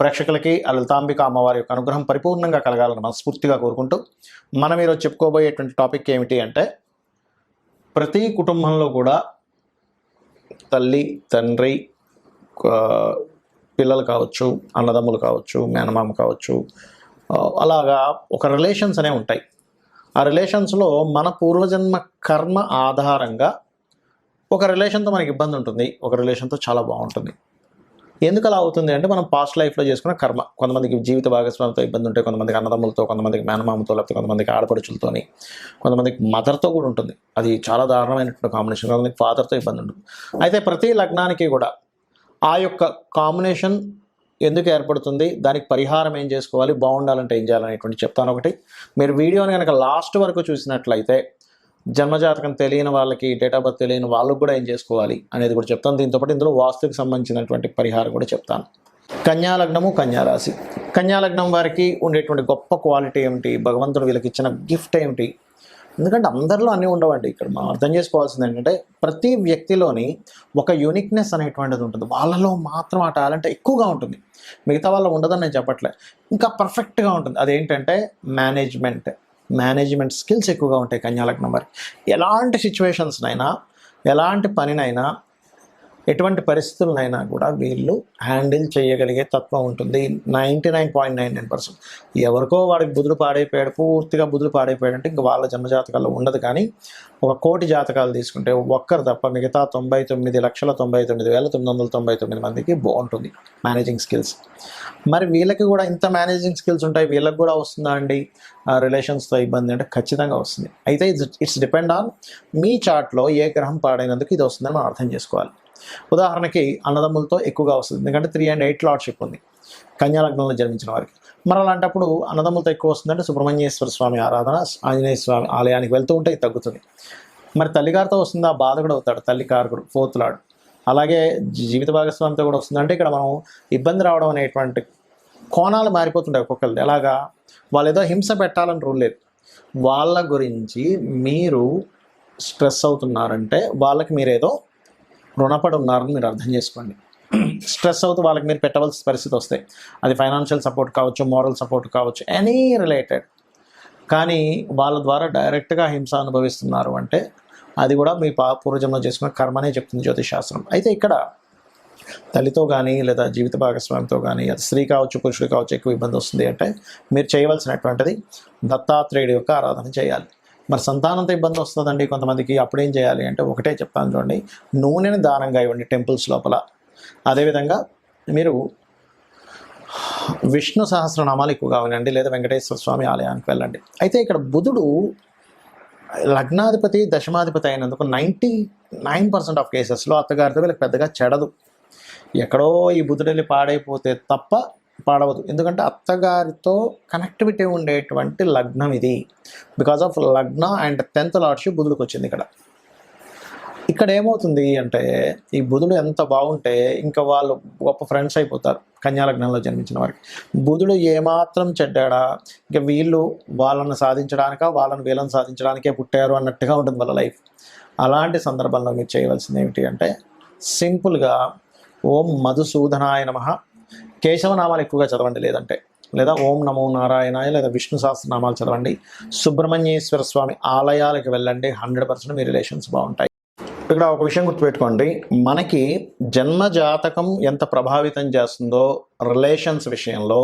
ప్రేక్షకులకి ఆ లలితాంబిక అమ్మవారి యొక్క అనుగ్రహం పరిపూర్ణంగా కలగాలని మనస్ఫూర్తిగా కోరుకుంటూ మనం ఈరోజు చెప్పుకోబోయేటువంటి టాపిక్ ఏమిటి అంటే ప్రతి కుటుంబంలో కూడా తల్లి తండ్రి పిల్లలు కావచ్చు అన్నదమ్ములు కావచ్చు మేనమామ కావచ్చు అలాగా ఒక రిలేషన్స్ అనేవి ఉంటాయి. ఆ రిలేషన్స్లో మన పూర్వజన్మ కర్మ ఆధారంగా ఒక రిలేషన్తో మనకి ఇబ్బంది ఉంటుంది. ఒక రిలేషన్తో చాలా బాగుంటుంది. ఎందుకు అలా అవుతుంది అంటే మనం పాస్ట్ లైఫ్లో చేసుకున్న కర్మ. కొంతమందికి జీవిత భాగస్వామితో ఇబ్బంది ఉంటాయి కొంతమందికి అన్నదమ్ములతో కొంతమందికి మేనమామతో లేకపోతే కొంతమందికి ఆడపడుచులతోని కొంతమందికి మదర్తో కూడా ఉంటుంది. అది చాలా దారుణమైనటువంటి కాంబినేషన్ కొంతమందికి ఫాదర్తో ఇబ్బంది ఉంటుంది. అయితే ప్రతి లగ్నానికి కూడా ఆ యొక్క కాంబినేషన్ ఎందుకు ఏర్పడుతుంది? దానికి పరిహారం ఏం చేసుకోవాలి? బాగుండాలంటే ఏం చేయాలనేటువంటి చెప్తాను ఒకటి. మీరు వీడియోని కనుక లాస్ట్ వరకు చూసినట్లయితే జన్మజాతకం తెలియని వాళ్ళకి డేట్ ఆఫ్ బర్త్ తెలియని వాళ్ళకు కూడా ఏం చేసుకోవాలి అనేది కూడా చెప్తాను. దీంతో పాటు ఇందులో వాస్తుకి సంబంధించినటువంటి పరిహారం కూడా చెప్తాను. కన్యా లగ్నము కన్యాలగ్నం వారికి ఉండేటువంటి గొప్ప క్వాలిటీ ఏమిటి? భగవంతుడు వీళ్ళకి ఇచ్చిన గిఫ్ట్ ఏమిటి? ఎందుకంటే అందరిలో అన్నీ ఉండవండి. ఇక్కడ మనం అర్థం చేసుకోవాల్సింది ఏంటంటే ప్రతి వ్యక్తిలోని ఒక యూనిక్నెస్ అనేటువంటిది ఉంటుంది. వాళ్ళలో మాత్రం ఆ టాలెంట్ ఎక్కువగా ఉంటుంది. మిగతా వాళ్ళ ఉండదని నేను చెప్పట్లే. ఇంకా పర్ఫెక్ట్గా ఉంటుంది. అదేంటంటే మేనేజ్మెంట్ మేనేజ్మెంట్ స్కిల్స్ ఎక్కువగా ఉంటాయి కన్యాలగ్నం వారికి ఎలాంటి సిచ్యువేషన్స్నైనా ఎలాంటి పనినైనా ఎటువంటి పరిస్థితులనైనా కూడా వీళ్ళు హ్యాండిల్ చేయగలిగే తత్వం ఉంటుంది. Ninety nine point nine nine percent. ఎవరికో వాడికి బుధుడు పాడైపోయాడు పూర్తిగా బుధుడు పాడైపోయాడు అంటే ఇంక వాళ్ళ జన్మజాతకాల్లో ఉండదు కానీ ఒక కోటి జాతకాలు తీసుకుంటే ఒక్కరు తప్ప మిగతా తొంభై తొమ్మిది లక్షల తొంభై తొమ్మిది వేల తొమ్మిది వందల తొంభై తొమ్మిది మందికి బాగుంటుంది మేనేజింగ్ స్కిల్స్. మరి వీళ్ళకి కూడా ఇంత మేనేజింగ్ స్కిల్స్ ఉంటాయి వీళ్ళకి కూడా వస్తుందా అండి? రిలేషన్స్తో ఇబ్బంది అంటే ఖచ్చితంగా వస్తుంది. అయితే ఇట్స్ ఇట్స్ డిపెండ్ ఆన్ మీ చార్ట్లో ఏ గ్రహం పాడైనందుకు ఇది వస్తుందని మనం అర్థం చేసుకోవాలి. ఉదాహరణకి అన్నదమ్ములతో ఎక్కువగా వస్తుంది. ఎందుకంటే త్రీ అండ్ ఎయిట్ లార్డ్షిప్ ఉంది. కన్యాలగ్నంలో జన్మించిన వారికి. మరి అలాంటప్పుడు అన్నదమ్ములతో ఎక్కువ వస్తుందంటే సుబ్రహ్మణ్యేశ్వర స్వామి ఆరాధన ఆంజనేయ స్వామి ఆలయానికి వెళ్తూ ఉంటే తగ్గుతుంది. మరి తల్లిగారితో వస్తుందా? బాధ కూడా అవుతాడు. తల్లి కారకుడు ఫోర్త్ లార్డ్ అలాగే జీ- జీవిత భాగస్వామితో కూడా వస్తుందంటే ఇక్కడ మనం ఇబ్బంది రావడం అనేటువంటి కోణాలు మారిపోతుంటాయి ఒక్కొక్కరిది. ఎలాగా? వాళ్ళు ఏదో హింస పెట్టాలని రూల్ లేదు. వాళ్ళ గురించి మీరు స్ట్రెస్ అవుతున్నారంటే వాళ్ళకి మీరేదో రుణపడి ఉన్నారని మీరు అర్థం చేసుకోండి. స్ట్రెస్ అవుతూ వాళ్ళకి మీరు పెట్టవలసిన పరిస్థితి వస్తాయి. అది ఫైనాన్షియల్ సపోర్ట్ కావచ్చు మోరల్ సపోర్ట్ కావచ్చు ఎనీ రిలేటెడ్. కానీ వాళ్ళ ద్వారా డైరెక్ట్గా హింస అనుభవిస్తున్నారు అంటే అది కూడా మీ పా పూర్వజంలో చేసుకున్న కర్మనే చెప్తుంది జ్యోతిష్ శాస్త్రం. అయితే ఇక్కడ తల్లితో కానీ లేదా జీవిత భాగస్వామితో కానీ అది స్త్రీ కావచ్చు పురుషుడు కావచ్చు ఎక్కువ ఇబ్బంది వస్తుంది అంటే మీరు చేయవలసినటువంటిది దత్తాత్రేయుడి యొక్క ఆరాధన చేయాలి. మరి సంతానంతో ఇబ్బంది వస్తుందండి కొంతమందికి అప్పుడేం చేయాలి అంటే ఒకటే చెప్తాను చూడండి. నూనెని దానంగా ఇవ్వండి టెంపుల్స్ లోపల. అదేవిధంగా మీరు విష్ణు సహస్రనామాలు ఎక్కువగా వినండి లేదా వెంకటేశ్వర స్వామి ఆలయానికి వెళ్ళండి. అయితే ఇక్కడ బుధుడు లగ్నాధిపతి దశమాధిపతి అయినందుకు నైంటీ నైన్ పర్సెంట్ ఆఫ్ కేసెస్లో అత్తగారితో వీళ్ళకి పెద్దగా చెడదు. ఎక్కడో ఈ బుధుడు పాడైపోతే తప్ప పాడవదు. ఎందుకంటే అత్తగారితో కనెక్టివిటీ ఉండేటువంటి లగ్నం ఇది. బికాస్ ఆఫ్ లగ్న అండ్ టెన్త్ లార్డ్షిప్ బుధుడికి వచ్చింది ఇక్కడ. ఇక్కడ ఏమవుతుంది అంటే ఈ బుధుడు ఎంత బాగుంటే ఇంకా వాళ్ళు గొప్ప ఫ్రెండ్స్ అయిపోతారు కన్యాలగ్నంలో జన్మించిన వారికి. బుధుడు ఏమాత్రం చెడ్డాడా? ఇంకా వీళ్ళు వాళ్ళని సాధించడానిక వాళ్ళని వీళ్ళని సాధించడానికే పుట్టారు అన్నట్టుగా ఉంటుంది వాళ్ళ లైఫ్ అలాంటి సందర్భంలో మీరు చేయవలసింది ఏమిటి అంటే సింపుల్గా ఓం మధుసూదనాయ నమ. కేశవనామాలు ఎక్కువగా చదవండి లేదంటే. లేదా ఓం నమో నారాయణాయ లేదా విష్ణు సహస్రనామాలు చదవండి. సుబ్రహ్మణ్యేశ్వర స్వామి ఆలయాలకు వెళ్ళండి హండ్రెడ్ పర్సెంట్ మీ రిలేషన్స్ బాగుంటాయి. ఇక్కడ ఒక విషయం గుర్తుపెట్టుకోండి. మనకి జన్మ జాతకం ఎంత ప్రభావితం చేస్తుందో రిలేషన్స్ విషయంలో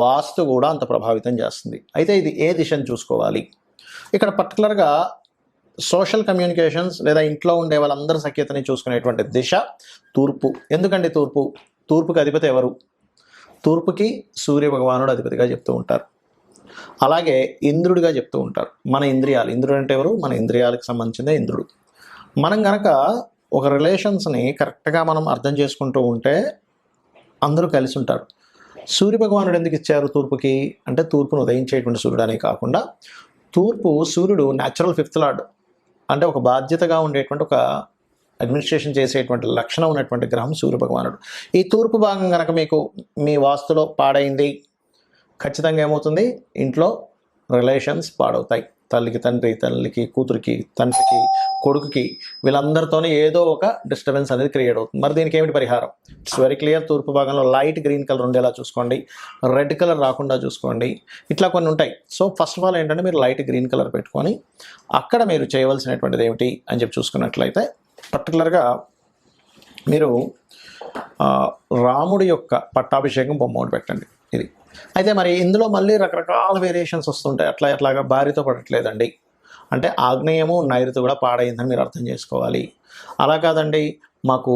వాస్తు కూడా అంత ప్రభావితం చేస్తుంది. అయితే ఇది ఏ దిశను చూసుకోవాలి? ఇక్కడ పర్టికులర్గా సోషల్ కమ్యూనికేషన్స్ లేదా ఇంట్లో ఉండే వాళ్ళందరి సఖ్యతని చూసుకునేటువంటి దిశ తూర్పు. ఎందుకండి తూర్పు? తూర్పుకి అధిపతి ఎవరు? తూర్పుకి సూర్య భగవానుడు అధిపతిగా చెప్తూ ఉంటారు. అలాగే ఇంద్రుడిగా చెప్తూ ఉంటారు. మన ఇంద్రియాలు. ఇంద్రుడు అంటే ఎవరు? మన ఇంద్రియాలకు సంబంధించిందే ఇంద్రుడు. మనం గనక ఒక రిలేషన్స్ని కరెక్ట్గా మనం అర్థం చేసుకుంటూ ఉంటే అందరూ కలిసి ఉంటారు. సూర్య భగవానుడు ఎందుకు ఇచ్చారు తూర్పుకి? అంటే తూర్పును ఉదయించేటువంటి సూర్యుడు అనే కాకుండా తూర్పు సూర్యుడు న్యాచురల్ ఫిఫ్త్ లార్డ్ అంటే ఒక బాధ్యతగా ఉండేటువంటి ఒక అడ్మినిస్ట్రేషన్ చేసేటువంటి లక్షణం ఉన్నటువంటి గ్రహం సూర్య భగవానుడు ఈ తూర్పు భాగం కనుక మీకు మీ వాస్తులో పాడైంది ఖచ్చితంగా ఏమవుతుంది? ఇంట్లో రిలేషన్స్ పాడవుతాయి. తల్లికి తండ్రి తల్లికి కూతురికి తండ్రికి కొడుకుకి వీళ్ళందరితోనే ఏదో ఒక డిస్టర్బెన్స్ అనేది క్రియేట్ అవుతుంది. మరి దీనికి ఏమిటి పరిహారం? ఇట్స్ వెరీ క్లియర్ తూర్పు భాగంలో లైట్ గ్రీన్ కలర్ ఉండేలా చూసుకోండి. రెడ్ కలర్ రాకుండా చూసుకోండి. ఇట్లా కొన్ని ఉంటాయి. సో ఫస్ట్ ఆఫ్ ఆల్ ఏంటంటే మీరు లైట్ గ్రీన్ కలర్ పెట్టుకొని అక్కడ మీరు చేయవలసినటువంటిది ఏమిటి అని చెప్పి చూసుకున్నట్లయితే పర్టికులర్గా మీరు రాముడి యొక్క పట్టాభిషేకం బొమ్మ ఒకటి పెట్టండి. ఇది. అయితే మరి ఇందులో మళ్ళీ రకరకాల వేరియేషన్స్ వస్తుంటాయి. అట్లా అట్లాగా భార్యతో పడట్లేదండి. అంటే ఆగ్నేయము నైరుతి కూడా పాడైందని మీరు అర్థం చేసుకోవాలి. అలా కాదండి. మాకు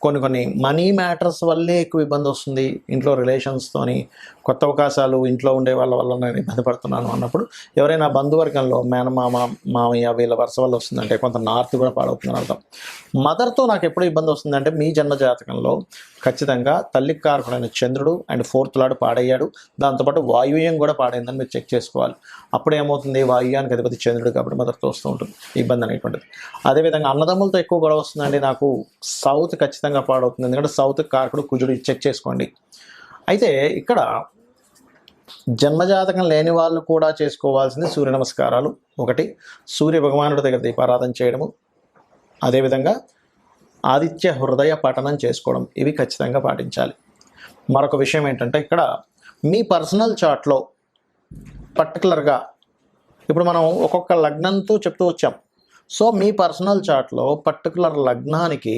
కొన్ని కొన్ని మనీ మ్యాటర్స్ వల్లే ఎక్కువ ఇబ్బంది వస్తుంది. ఇంట్లో రిలేషన్స్తోని కొత్త అవకాశాలు ఇంట్లో ఉండే వాళ్ళ వల్ల నేను ఇబ్బంది పడుతున్నాను అన్నప్పుడు ఎవరైనా బంధువర్గంలో మేనమామ మామయ్య వీళ్ళ వరుస వల్ల వస్తుందంటే కొంత నార్త్ కూడా పాడవుతుందని అర్థం. మదర్తో నాకు ఎప్పుడు ఇబ్బంది వస్తుందంటే మీ జన్మ జాతకంలో ఖచ్చితంగా తల్లికి కారకుడైన చంద్రుడు అండ్ ఫోర్త్ లాడు పాడయ్యాడు. దాంతోపాటు వాయువ్యం కూడా పాడైందని మీరు చెక్ చేసుకోవాలి. అప్పుడు ఏమవుతుంది? వాయువ్యానికి అధిపతి చంద్రుడు కాబట్టి మదర్తో వస్తూ ఉంటుంది. ఇబ్బంది అనేటువంటిది. అదేవిధంగా అన్నదమ్ములతో ఎక్కువ గొడవ వస్తుందండి నాకు. సౌత్ ఖచ్చితంగా పాడవుతుంది. ఎందుకంటే సౌత్ కారకుడు కుజుడు చెక్ చేసుకోండి. అయితే ఇక్కడ జన్మజాతకం లేని వాళ్ళు కూడా చేసుకోవాల్సింది సూర్య నమస్కారాలు. ఒకటి సూర్య భగవానుడి దగ్గర దీపారాధన చేయడము. అదేవిధంగా ఆదిత్య హృదయ పఠనం చేసుకోవడం. ఇవి ఖచ్చితంగా పాటించాలి. మరొక విషయం ఏంటంటే ఇక్కడ మీ పర్సనల్ చార్ట్లో పర్టికులర్గా ఇప్పుడు మనం ఒక్కొక్క లగ్నంతో చెప్తూ వచ్చాం. సో మీ పర్సనల్ చార్ట్లో పర్టికులర్ లగ్నానికి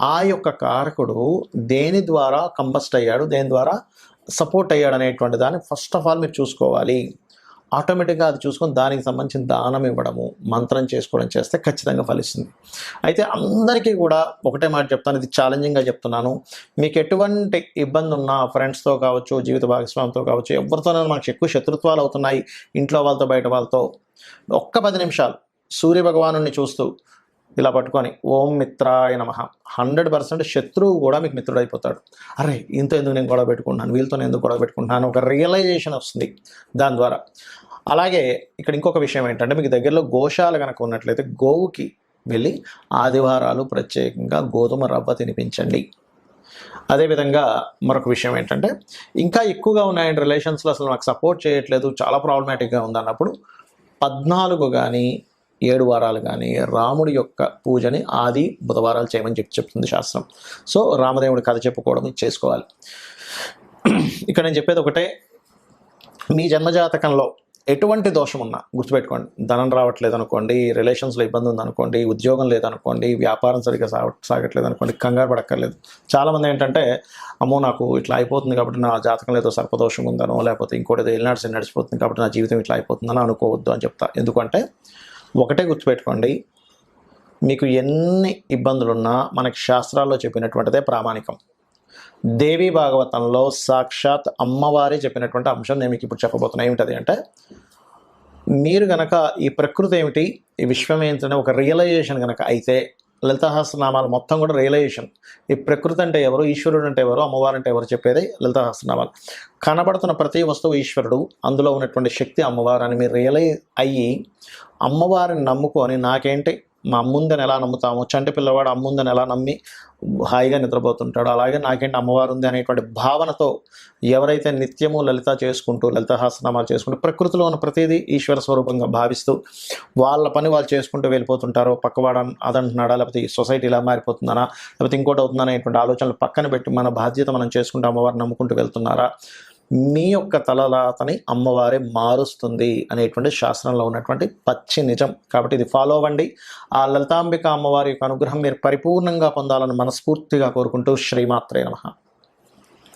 ఆ యొక్క కారకుడు దేని ద్వారా కంబస్ట్ అయ్యాడు దేని ద్వారా సపోర్ట్ అయ్యాడు అనేటువంటి దాన్ని ఫస్ట్ ఆఫ్ ఆల్ మీరు చూసుకోవాలి. ఆటోమేటిక్గా అది చూసుకొని దానికి సంబంధించిన దానం ఇవ్వడము మంత్రం చేసుకోవడం చేస్తే ఖచ్చితంగా ఫలిస్తుంది. అయితే అందరికీ కూడా ఒకటే మాట చెప్తాను ఇది ఛాలెంజింగ్గా చెప్తున్నాను. మీకు ఎటువంటి ఇబ్బంది ఉన్నా ఫ్రెండ్స్తో కావచ్చు జీవిత భాగస్వామితో కావచ్చు ఎవరితోనైనా మనకు ఎక్కువ శత్రుత్వాలు అవుతున్నాయి ఇంట్లో వాళ్ళతో బయట వాళ్ళతో. ఒక్క పది నిమిషాలు. సూర్యభగవాను చూస్తూ ఇలా పట్టుకొని ఓం మిత్రాయ నమ. హండ్రెడ్ పర్సెంట్ శత్రువు కూడా మీకు మిత్రుడైపోతాడు. అరే ఇంత ఎందుకు నేను గొడవ పెట్టుకుంటున్నాను? వీళ్ళతో నేను ఎందుకు గొడవ పెట్టుకుంటున్నాను? ఒక రియలైజేషన్ వస్తుంది దాని ద్వారా. అలాగే ఇక్కడ ఇంకొక విషయం ఏంటంటే మీకు దగ్గరలో గోశాల కనుక ఉన్నట్లయితే గోవుకి వెళ్ళి ఆదివారాలు ప్రత్యేకంగా గోధుమ రవ్వ తినిపించండి. అదేవిధంగా మరొక విషయం ఏంటంటే ఇంకా ఎక్కువగా ఉన్నాయండి రిలేషన్స్లో అసలు నాకు సపోర్ట్ చేయట్లేదు. చాలా ప్రాబ్లమాటిక్గా ఉంది అన్నప్పుడు పద్నాలుగు కానీ ఏడు వారాలు కానీ రాముడి యొక్క పూజని ఆది బుధవారాలు చేయమని చెప్పి చెప్తుంది శాస్త్రం. సో రామదేవుడి కథ చెప్పుకోవడం చేసుకోవాలి. ఇక్కడ నేను చెప్పేది ఒకటే. మీ జన్మజాతకంలో ఎటువంటి దోషం ఉన్నా గుర్తుపెట్టుకోండి. ధనం రావట్లేదు అనుకోండి రిలేషన్స్లో ఇబ్బంది ఉందనుకోండి ఉద్యోగం లేదనుకోండి వ్యాపారం సరిగ్గా సాగ సాగట్లేదు అనుకోండి కంగారు పడక్కర్లేదు. చాలామంది ఏంటంటే అమ్మో నాకు ఇట్లా అయిపోతుంది కాబట్టి నా జాతకంలో ఏదో సర్పదోషం ఉందనో లేకపోతే ఇంకోటి ఏదో ఎల్నాడ్స్ నడిచిపోతుంది కాబట్టి నా జీవితం ఇట్లా అయిపోతుందని అనుకోవద్దు అని చెప్తా. ఎందుకంటే ఒకటే గుర్తుపెట్టుకోండి. మీకు ఎన్ని ఇబ్బందులున్నా మనకి శాస్త్రాల్లో చెప్పినటువంటిదే ప్రామాణికం. దేవి భాగవతంలో సాక్షాత్ అమ్మవారే చెప్పినటువంటి అంశం నేను మీకు ఇప్పుడు చెప్పబోతున్నా. ఏమిటది అంటే మీరు గనక ఈ ప్రకృతి ఏమిటి ఈ విశ్వం ఏంటనే ఒక రియలైజేషన్ కనుక అయితే లలితహాస్త్రనామాలు మొత్తం కూడా రియలైజేషన్ ఈ ప్రకృతి అంటే ఎవరు ఈశ్వరుడు అంటే ఎవరు అమ్మవారు అంటే ఎవరు చెప్పేది లలితహాస్త్రనామాలు కనబడుతున్న ప్రతి వస్తువు ఈశ్వరుడు అందులో ఉన్నటువంటి శక్తి అమ్మవారు అని మీరు రియలైజ్ అయ్యి అమ్మవారిని నమ్ముకొని నాకేంటి మా అమ్ముందని ఎలా నమ్ముతాము? చంటి పిల్లవాడు అమ్ముందని ఎలా నమ్మి హాయిగా నిద్రపోతుంటాడు అలాగే నాకేంటి అమ్మవారు ఉంది అనేటువంటి భావనతో ఎవరైతే నిత్యము లలిత చేసుకుంటూ లలిత లలితహాసనామాలు చేసుకుంటూ ప్రకృతిలో ఉన్న ప్రతిదీ ఈశ్వర స్వరూపంగా భావిస్తూ వాళ్ళ పని వాళ్ళు చేసుకుంటూ వెళ్ళిపోతుంటారో పక్కవాడ అదంటున్నాడా లేకపోతే ఈ సొసైటీ ఇలా మారిపోతుందనా లేకపోతే ఇంకోటి అవుతుందా అనేటువంటి ఆలోచనలు పక్కన పెట్టి మన బాధ్యత మనం చేసుకుంటూ అమ్మవారిని నమ్ముకుంటూ వెళ్తున్నారా? మీ యొక్క తలరాతని అమ్మవారే మారుస్తుంది అనేటువంటి శాస్త్రంలో ఉన్నటువంటి పచ్చి నిజం. కాబట్టి ఇది ఫాలో అవ్వండి. ఆ లలితాంబిక అమ్మవారి యొక్క అనుగ్రహం మీరు పరిపూర్ణంగా పొందాలని మనస్ఫూర్తిగా కోరుకుంటూ శ్రీమాత్రే నమ.